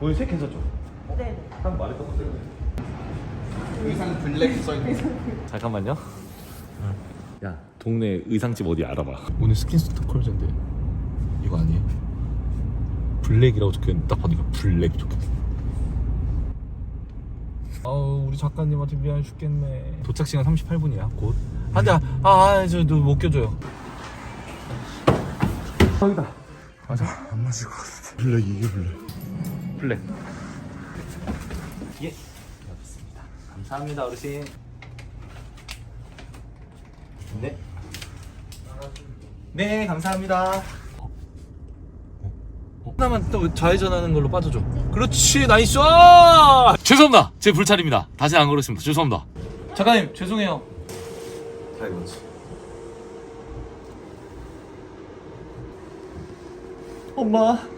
오늘 색 괜찮죠? 네네. 딱 말했던 것 때문에. 의상 블랙 써있는 잠깐만요. 야, 동네 의상집 어디 알아봐. 오늘 스킨스토 컬즈인데 이거 아니에요? 블랙이라고 적혀있는데 딱 이거 블랙 적혀있어. 아우 우리 작가님한테 미안해 죽겠네. 도착 시간 38분이야 곧. 안돼 아저너못 껴줘요. 여기다. 맞아? 안 맞을 것 같아 블랙 이게 블랙 블랙. 예. 여기 있습니다. 감사합니다, 어르신. 네. 네, 감사합니다. 하나만 또 좌회전하는 걸로 빠져줘. 그렇지, 나이스! 죄송합니다. 제 불찰입니다. 다시 안 그렇습니다. 죄송합니다. 작가님, 죄송해요. 잘 그렇지. 엄마.